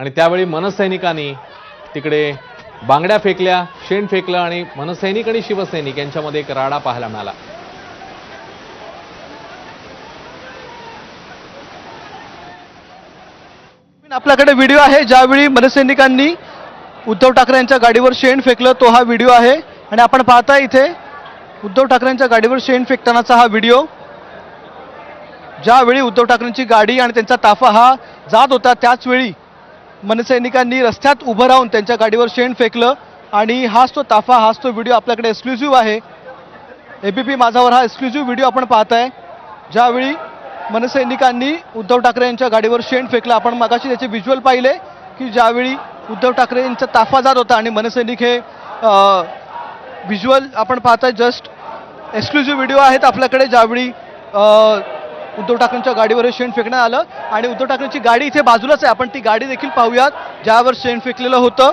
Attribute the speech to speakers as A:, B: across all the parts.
A: आणि त्यावेळी मनसैनिकांनी तिकडे बांगड्या फेकल्या शेण फेकलं आणि मनसैनिक आणि शिवसैनिक यांच्यामध्ये एक राडा पाहायला मिळाला.
B: आपल्याकडे व्हिडिओ आहे ज्यावेळी मनसैनिकांनी उद्धव ठाकरे यांच्या गाडीवर शेण फेकलं तो हा व्हिडिओ आहे. आणि आपण पाहताय इथे उद्धव ठाकरेंच्या गाडीवर शेण फेकतानाचा हा व्हिडिओ ज्यावेळी उद्धव ठाकरेंची गाडी आणि त्यांचा ताफा हा जात होता त्याच वेळी मनसैनिकांनी रस्त्यात उभं राहून त्यांच्या गाडीवर शेण फेकलं आणि हाच तो ताफा हाच तो व्हिडिओ आपल्याकडे एक्सक्लुझिव्ह आहे. एबीपी माझावर हा एक्सक्लुझिव्ह व्हिडिओ आपण पाहताय. ज्यावेळी मनसैनिकांनी उद्धव ठाकरे यांच्या गाडीवर शेण फेकलं आपण मगाशी त्याचे व्हिज्युअल पाहिले की ज्यावेळी उद्धव ठाकरे यांचा ताफा जात होता आणि मनसैनिक हे व्हिज्युअल आपण पाहताय जस्ट एक्सक्लुझिव्ह व्हिडिओ आहेत आपल्याकडे ज्यावेळी उद्धव ठाकरेंच्या गाडीवर हे शेण फेकण्यात आलं आणि उद्धव ठाकरेंची गाडी इथे बाजूलाच आहे. आपण ती गाडी देखील पाहूयात ज्यावर शेण फेकलेलं होतं.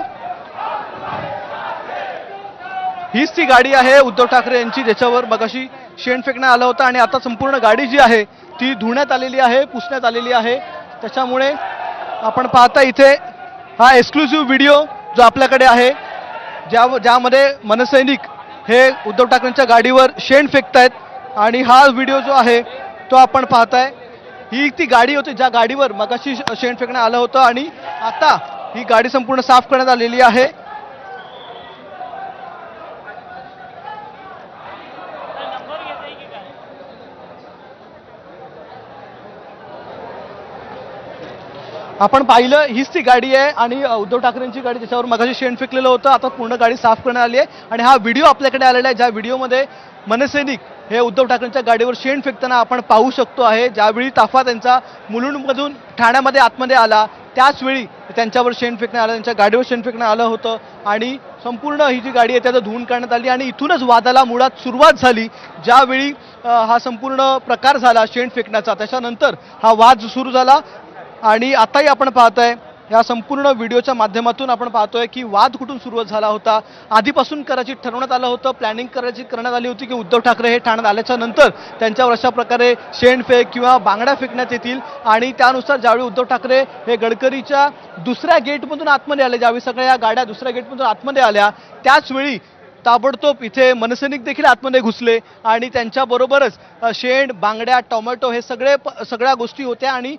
B: हीच ती गाडी आहे उद्धव ठाकरे यांची ज्याच्यावर मगाशी शेण फेकण्यात आलं होतं आणि आता संपूर्ण गाडी जी आहे ती धुण्यात आलेली आहे पुसण्यात आलेली आहे. त्याच्यामुळे आपण पाहता इथे हा एक्सक्लुझिव्ह व्हिडिओ जो आपल्याकडे आहे ज्या ज्यामध्ये मनसैनिक हे उद्धव ठाकरेंच्या गाडीवर शेण फेकतायत. आणि हा व्हिडिओ जो आहे तो आपण पाहताय. ही ती गाडी होती ज्या गाडीवर मगाशी शेण फेकण्यात आलं होतं आणि आता ही गाडी संपूर्ण साफ करण्यात आलेली आहे. आपण पाहिलं हीच ती गाडी आहे आणि उद्धव ठाकरेंची गाडी त्याच्यावर मगाशी शेण फेकलेलं होतं आता पूर्ण गाडी साफ करण्यात आली आहे. आणि हा व्हिडिओ आपल्याकडे आलेला आहे ज्या व्हिडिओमध्ये मनसैनिक हे उद्धव ठाकरेंच्या गाडीवर शेण फेकताना आपण पाहू शकतो आहे ज्यावेळी ताफा त्यांचा मुलुंडमधून ठाण्यामध्ये आतमध्ये आला त्याचवेळी त्यांच्यावर शेण फेकण्यात आलं त्यांच्या गाडीवर शेण फेकण्यात आलं होतं. आणि संपूर्ण ही जी गाडी आहे त्याचं धुवून काढण्यात आली आणि इथूनच वादाला मुळात सुरुवात झाली. ज्यावेळी हा संपूर्ण प्रकार झाला शेण फेकण्याचा त्याच्यानंतर हा वाद सुरू झाला. आणि आताही आपण पाहत आहे या संपूर्ण व्हिडिओच्या माध्यमातून आपण पाहतोय की वाद कुठून सुरुवात झाला होता? आधीपासून करायची ठरवण्यात आलं होतं प्लॅनिंग करायची करण्यात आली होती की उद्धव ठाकरे हे ठाण्यात आल्याच्यानंतर त्यांच्यावर अशा प्रकारे शेणफेक किंवा बांगड्या फेकण्यात येतील आणि त्यानुसार ज्यावेळी उद्धव ठाकरे हे गडकरीच्या दुसऱ्या गेटमधून आतमध्ये आले ज्यावेळी सगळ्या या गाड्या दुसऱ्या गेटमधून आतमध्ये आल्या त्याचवेळी ताबडतोब इथे मनसैनिक देखील आतमध्ये घुसले आणि त्यांच्याबरोबरच शेण बांगड्या टोमॅटो हे सगळे प- सगळ्या गोष्टी होत्या आणि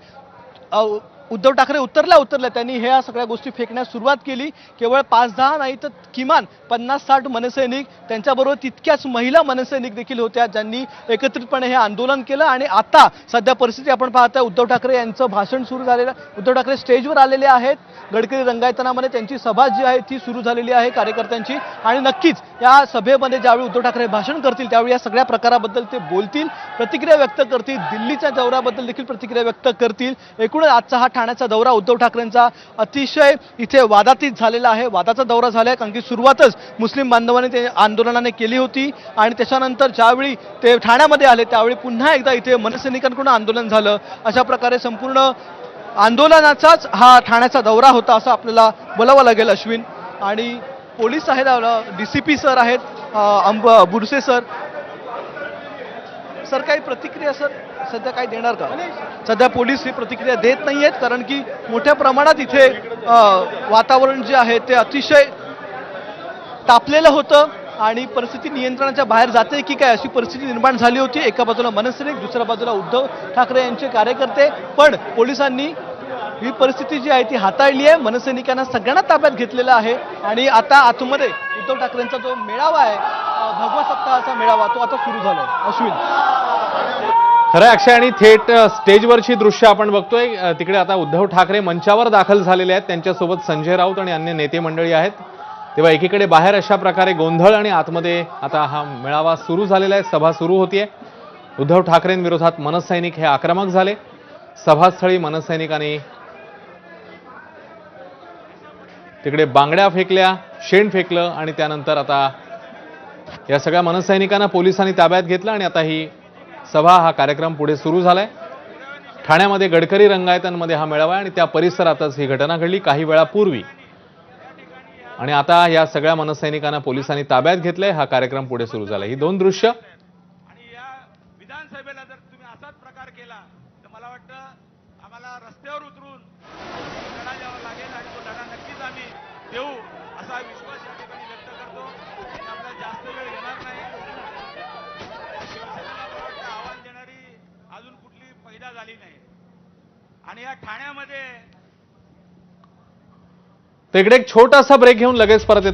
B: उद्धव ठाकरे उतरल्या उतरल्या. त्यांनी ह्या सगळ्या गोष्टी फेकण्यास सुरुवात केली. केवळ पाच दहा नाही तर किमान पन्नास साठ मनसैनिक त्यांच्याबरोबर तितक्याच महिला मनसैनिक देखील होत्या ज्यांनी एकत्रितपणे हे आंदोलन केलं. आणि आता सध्या परिस्थिती आपण पाहता उद्धव ठाकरे यांचं भाषण सुरू झालेलं उद्धव ठाकरे स्टेजवर आलेले आहेत. गडकरी रंगायतनामध्ये त्यांची सभा जी आहे ती सुरू झालेली आहे कार्यकर्त्यांची. आणि नक्कीच या सभेमध्ये ज्यावेळी उद्धव ठाकरे भाषण करतील त्यावेळी या सगळ्या प्रकाराबद्दल ते बोलतील प्रतिक्रिया व्यक्त करतील. दिल्लीच्या दौऱ्याबद्दल देखील प्रतिक्रिया व्यक्त करतील. एकूणच आजचा हा ठाण्याचा दौरा उद्धव ठाकरेंचा अतिशय इथे वादातीत झालेला आहे. वादाचा दौरा झाला आहे कारण की सुरुवातच मुस्लिम बांधवांनी ते आंदोलनाने केली होती आणि त्याच्यानंतर ज्यावेळी ते ठाण्यामध्ये आले त्यावेळी पुन्हा एकदा इथे मनसैनिकांकडून आंदोलन झालं. अशा प्रकारे संपूर्ण आंदोलनाचाच हा ठाण्याचा दौरा होता असं आपल्याला बोलावं लागेल अश्विन. आणि पोलीस आहेत डी सी पी सर आहेत अंब बुरसे सर सर काही प्रतिक्रिया सर सध्या काही देणार का? सध्या पोलीस ही प्रतिक्रिया देत नाही आहेत कारण की मोठ्या प्रमाणात इथे वातावरण जे आहे ते अतिशय तापलेलं होतं आणि परिस्थिती नियंत्रणाच्या बाहेर जाते की काय अशी परिस्थिती निर्माण झाली होती. एका बाजूला मनसैनिक दुसऱ्या बाजूला उद्धव ठाकरे यांचे कार्यकर्ते. पण पोलिसांनी ही परिस्थिती जी आहे ती हाताळली आहे. मनसैनिकांना सगळ्यांना ताब्यात घेतलेला आहे. आणि आता आतमध्ये उद्धव ठाकरेंचा जो मेळावा आहे भगवा सप्ताहाचा मेळावा तो आता सुरू झाला आहे अश्विन.
A: खरं अक्षय आणि थेट स्टेजवरची दृश्य आपण बघतोय. तिकडे आता उद्धव ठाकरे मंचावर दाखल झालेले आहेत. त्यांच्यासोबत संजय राऊत आणि अन्य नेते मंडळी आहेत. तेव्हा एकीकडे बाहेर अशा प्रकारे गोंधळ आणि आतमध्ये आता हा मेळावा सुरू झालेला आहे. सभा सुरू होतीये. उद्धव ठाकरेंविरोधात मनसैनिक हे आक्रमक झाले. सभास्थळी मनसैनिकांनी तिकडे बांगड्या फेकल्या शेण फेकलं आणि त्यानंतर आता या सगळ्या मनसैनिकांना पोलिसांनी ताब्यात घेतलं आणि आता ही सभा हा कार्यक्रम पुढे सुरू झालाय. ठाण्यामध्ये गडकरी रंगायतांमध्ये हा मेळावा आहे आणि त्या परिसरातच ही घटना घडली काही वेळापूर्वी आणि आता या सगळ्या मनसैनिकांना पोलिसांनी ताब्यात घेतलंय. हा कार्यक्रम पुढे सुरू झाला ही दोन दृश्य.
C: आणि या विधानसभेला जर तुम्ही असाच प्रकार केला तर मला वाटतं आम्हाला रस्त्यावर उतरून झाली नाही. आणि या ठाण्यामध्ये
A: तिकडे एक छोटासा ब्रेक घेऊन लगेच परत येतोय.